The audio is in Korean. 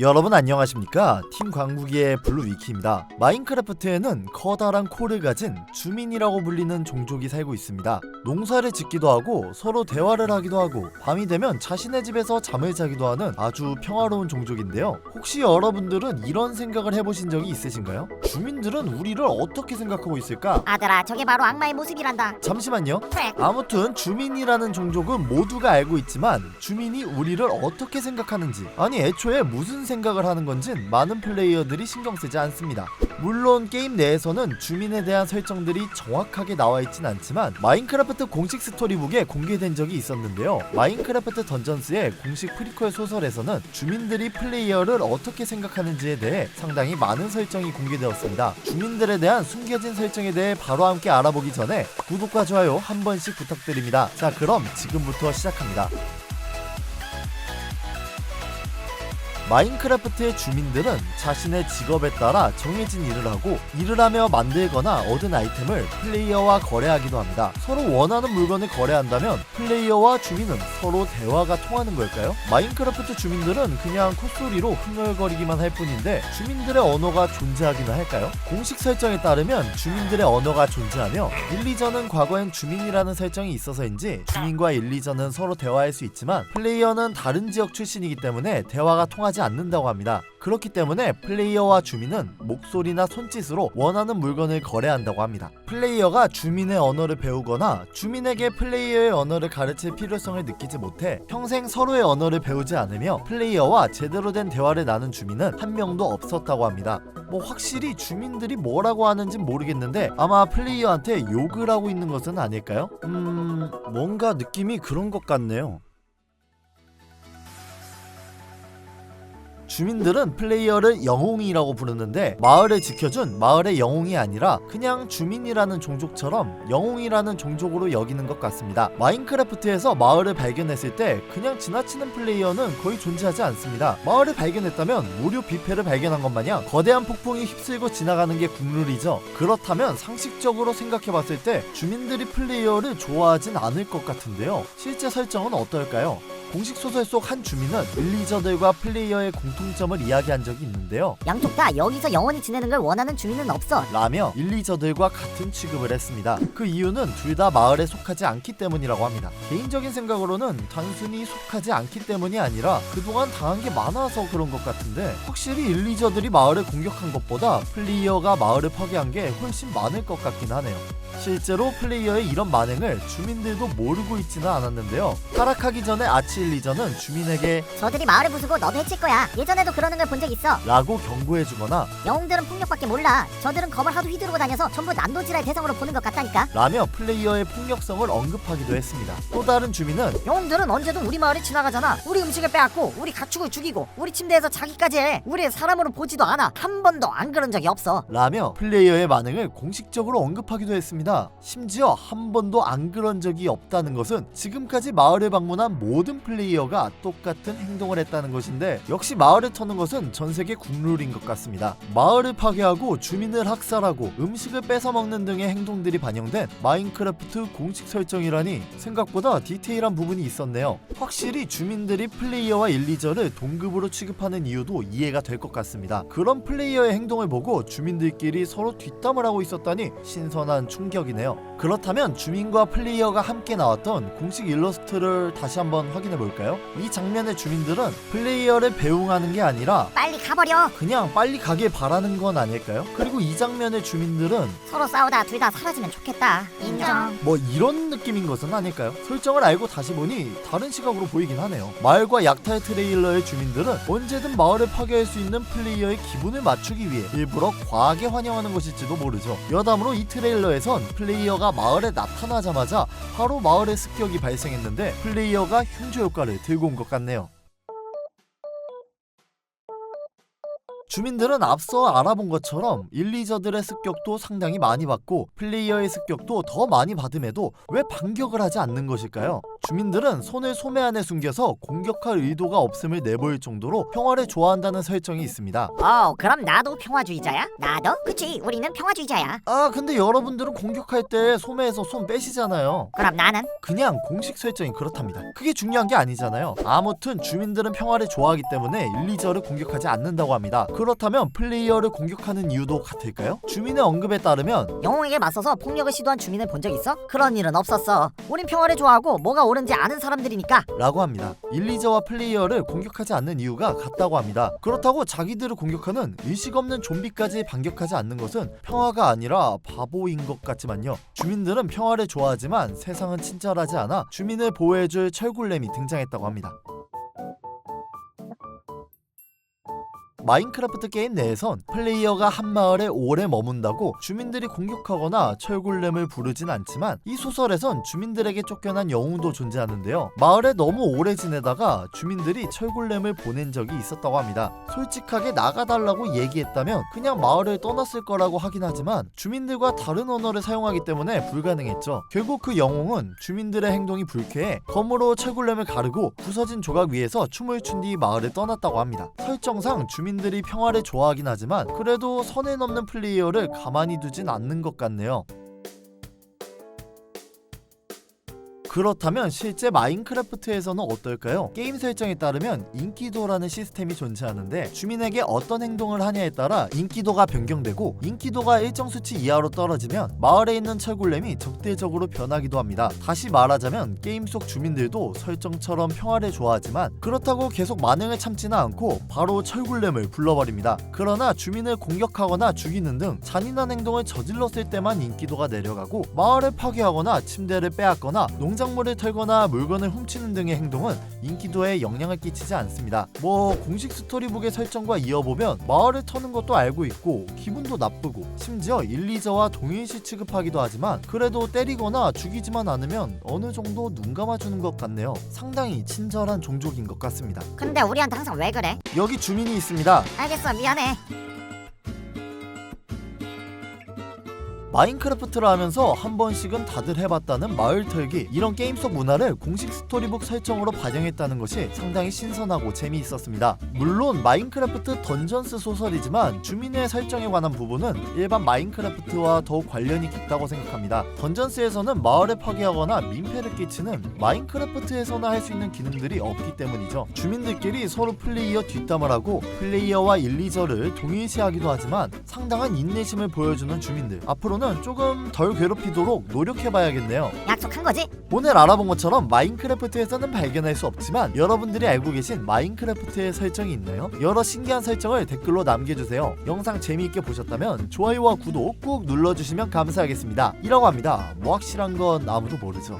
여러분 안녕하십니까? 팀 광국이의 블루위키입니다. 마인크래프트에는 커다란 코를 가진 주민이라고 불리는 종족이 살고 있습니다. 농사를 짓기도 하고 서로 대화를 하기도 하고 밤이 되면 자신의 집에서 잠을 자기도 하는 아주 평화로운 종족인데요. 혹시 여러분들은 이런 생각을 해보신 적이 있으신가요? 주민들은 우리를 어떻게 생각하고 있을까? 아들아 저게 바로 악마의 모습이란다. 잠시만요. 아무튼 주민이라는 종족은 모두가 알고 있지만 주민이 우리를 어떻게 생각하는지 아니 애초에 무슨 생각을 하는 건진 많은 플레이어들이 신경 쓰지 않습니다. 물론 게임 내에서는 주민에 대한 설정들이 정확하게 나와 있진 않지만 마인크래프트 공식 스토리북에 공개된 적이 있었는데요. 마인크래프트 던전스의 공식 프리퀄 소설에서는 주민들이 플레이어를 어떻게 생각하는지에 대해 상당히 많은 설정이 공개되었습니다. 주민들에 대한 숨겨진 설정에 대해 바로 함께 알아보기 전에 구독과 좋아요 한 번씩 부탁드립니다. 자, 그럼 지금부터 시작합니다. 마인크래프트의 주민들은 자신의 직업에 따라 정해진 일을 하고 일을 하며 만들거나 얻은 아이템을 플레이어와 거래하기도 합니다. 서로 원하는 물건을 거래한다면 플레이어와 주민은 서로 대화가 통하는 걸까요? 마인크래프트 주민들은 그냥 콧소리로 흥얼거리기만 할 뿐인데 주민들의 언어가 존재하기는 할까요? 공식 설정에 따르면 주민들의 언어가 존재하며 일리전은 과거엔 주민이라는 설정이 있어서인지 주민과 일리전은 서로 대화할 수 있지만 플레이어는 다른 지역 출신이기 때문에 대화가 통하지 않는다고 합니다. 그렇기 때문에 플레이어와 주민은 목소리나 손짓으로 원하는 물건을 거래한다고 합니다. 플레이어가 주민의 언어를 배우거나 주민에게 플레이어의 언어를 가르칠 필요성을 느끼지 못해 평생 서로의 언어를 배우지 않으며 플레이어와 제대로 된 대화를 나눈 주민은 한 명도 없었다고 합니다. 뭐 확실히 주민들이 뭐라고 하는지 모르겠는데 아마 플레이어한테 욕을 하고 있는 것은 아닐까요? 음 뭔가 느낌이 그런 것 같네요. 주민들은 플레이어를 영웅이라고 부르는데 마을을 지켜준 마을의 영웅이 아니라 그냥 주민이라는 종족처럼 영웅이라는 종족으로 여기는 것 같습니다. 마인크래프트에서 마을을 발견했을 때 그냥 지나치는 플레이어는 거의 존재하지 않습니다. 마을을 발견했다면 무료 뷔페를 발견한 것 마냥 거대한 폭풍이 휩쓸고 지나가는 게 국룰이죠. 그렇다면 상식적으로 생각해봤을 때 주민들이 플레이어를 좋아하진 않을 것 같은데요. 실제 설정은 어떨까요? 공식 소설 속 한 주민은 일리저들과 플레이어의 공통점을 이야기한 적이 있는데요. 양쪽 다 여기서 영원히 지내는 걸 원하는 주민은 없어 라며 일리저들과 같은 취급을 했습니다. 그 이유는 둘 다 마을에 속하지 않기 때문이라고 합니다. 개인적인 생각으로는 단순히 속하지 않기 때문이 아니라 그동안 당한 게 많아서 그런 것 같은데 확실히 일리저들이 마을을 공격한 것보다 플레이어가 마을을 파괴한 게 훨씬 많을 것 같긴 하네요. 실제로 플레이어의 이런 만행을 주민들도 모르고 있지는 않았는데요. 타락하기 전에 아치 일리저는 주민에게 저들이 마을을 부수고 너도 해칠 거야. 예전에도 그러는 걸 본 적 있어. 라고 경고해주거나 영웅들은 폭력밖에 몰라. 저들은 검을 하도 휘두르고 다녀서 전부 난도질할 대상으로 보는 것 같다니까. 라며 플레이어의 폭력성을 언급하기도 했습니다. 또 다른 주민은 영웅들은 언제든 우리 마을에 지나가잖아. 우리 음식을 빼앗고 우리 가축을 죽이고 우리 침대에서 자기까지 해. 우리 사람으로 보지도 않아. 한 번도 안 그런 적이 없어. 라며 플레이어의 반응을 공식적으로 언급하기도 했습니다. 심지어 한 번도 안 그런 적이 없다는 것은 지금까지 마을을 방문한 모든 플레이어가 똑같은 행동을 했다는 것인데 역시 마을을 터는 것은 전 세계 국룰인 것 같습니다. 마을을 파괴하고 주민을 학살하고 음식을 뺏어 먹는 등의 행동들이 반영된 마인크래프트 공식 설정이라니 생각보다 디테일한 부분이 있었네요. 확실히 주민들이 플레이어와 일리저를 동급으로 취급하는 이유도 이해가 될 것 같습니다. 그런 플레이어의 행동을 보고 주민들끼리 서로 뒷담을 하고 있었다니 신선한 충격이네요. 그렇다면 주민과 플레이어가 함께 나왔던 공식 일러스트를 다시 한번 확인해 볼까요? 이 장면의 주민들은 플레이어를 배웅하는 게 아니라 가버려 그냥 빨리 가길 바라는 건 아닐까요? 그리고 이 장면의 주민들은 서로 싸우다 둘 다 사라지면 좋겠다 인정 뭐 이런 느낌인 것은 아닐까요? 설정을 알고 다시 보니 다른 시각으로 보이긴 하네요. 마을과 약탈 트레일러의 주민들은 언제든 마을을 파괴할 수 있는 플레이어의 기분을 맞추기 위해 일부러 과하게 환영하는 것일지도 모르죠. 여담으로 이 트레일러에선 플레이어가 마을에 나타나자마자 바로 마을의 습격이 발생했는데 플레이어가 흉조 효과를 들고 온 것 같네요. 주민들은 앞서 알아본 것처럼 일리저들의 습격도 상당히 많이 받고 플레이어의 습격도 더 많이 받음에도 왜 반격을 하지 않는 것일까요? 주민들은 손을 소매 안에 숨겨서 공격할 의도가 없음을 내보일 정도로 평화를 좋아한다는 설정이 있습니다. 어 그럼 나도 평화주의자야? 나도? 그치 우리는 평화주의자야 아 근데 여러분들은 공격할 때 소매에서 손 빼시잖아요. 그럼 나는? 그냥 공식 설정이 그렇답니다. 그게 중요한 게 아니잖아요. 아무튼 주민들은 평화를 좋아하기 때문에 일리저를 공격하지 않는다고 합니다. 그렇다면 플레이어를 공격하는 이유도 같을까요? 주민의 언급에 따르면 영웅에게 맞서서 폭력을 시도한 주민을 본 적 있어? 그런 일은 없었어 우린 평화를 좋아하고 뭐가 옳은지 아는 사람들이니까 라고 합니다. 일리저와 플레이어를 공격하지 않는 이유가 같다고 합니다. 그렇다고 자기들을 공격하는 의식 없는 좀비까지 반격하지 않는 것은 평화가 아니라 바보인 것 같지만요. 주민들은 평화를 좋아하지만 세상은 친절하지 않아 주민을 보호해줄 철굴렘이 등장했다고 합니다. 마인크래프트 게임 내에선 플레이어가 한 마을에 오래 머문다고 주민들이 공격하거나 철굴렘을 부르진 않지만 이 소설에선 주민들에게 쫓겨난 영웅도 존재하는데요. 마을에 너무 오래 지내다가 주민들이 철굴렘을 보낸 적이 있었다고 합니다. 솔직하게 나가달라고 얘기했다면 그냥 마을을 떠났을 거라고 하긴 하지만 주민들과 다른 언어를 사용하기 때문에 불가능했죠. 결국 그 영웅은 주민들의 행동이 불쾌해 검으로 철굴렘을 가르고 부서진 조각 위에서 춤을 춘 뒤 마을을 떠났다고 합니다. 설정상 주민 들이 평화를 좋아하긴 하지만 그래도 선을 넘는 플레이어를 가만히 두진 않는 것 같네요. 그렇다면 실제 마인크래프트에서는 어떨까요? 게임 설정에 따르면 인기도라는 시스템이 존재하는데 주민에게 어떤 행동을 하냐에 따라 인기도가 변경되고 인기도가 일정 수치 이하로 떨어지면 마을에 있는 철굴렘이 적대적으로 변하기도 합니다. 다시 말하자면 게임 속 주민들도 설정처럼 평화를 좋아하지만 그렇다고 계속 만행을 참지는 않고 바로 철굴렘을 불러버립니다. 그러나 주민을 공격하거나 죽이는 등 잔인한 행동을 저질렀을 때만 인기도가 내려가고 마을을 파괴하거나 침대를 빼앗거나 농 작물을 털거나 물건을 훔치는 등의 행동은 인기도에 영향을 끼치지 않습니다. 뭐 공식 스토리북의 설정과 이어보면 마을을 터는 것도 알고 있고 기분도 나쁘고 심지어 일리저와 동일시 취급하기도 하지만 그래도 때리거나 죽이지만 않으면 어느 정도 눈 감아주는 것 같네요. 상당히 친절한 종족인 것 같습니다. 근데 우리한테 항상 왜 그래? 여기 주민이 있습니다. 알겠어 미안해 마인크래프트를 하면서 한 번씩은 다들 해봤다는 마을 털기 이런 게임 속 문화를 공식 스토리북 설정으로 반영했다는 것이 상당히 신선하고 재미있었습니다. 물론 마인크래프트 던전스 소설이지만 주민의 설정에 관한 부분은 일반 마인크래프트와 더욱 관련이 깊다고 생각합니다. 던전스에서는 마을을 파괴하거나 민폐를 끼치는 마인크래프트에서나 할 수 있는 기능들이 없기 때문이죠. 주민들끼리 서로 플레이어 뒷담을 하고 플레이어와 일리저를 동일시하기도 하지만 상당한 인내심을 보여주는 주민들 앞으로 는 조금 덜 괴롭히도록 노력해봐야겠네요. 약속한 거지? 오늘 알아본 것처럼 마인크래프트에서는 발견할 수 없지만 여러분들이 알고 계신 마인크래프트의 설정이 있나요? 여러 신기한 설정을 댓글로 남겨주세요. 영상 재미있게 보셨다면 좋아요와 구독 꾹 눌러주시면 감사하겠습니다. 이라고 합니다. 뭐 확실한 건 아무도 모르죠.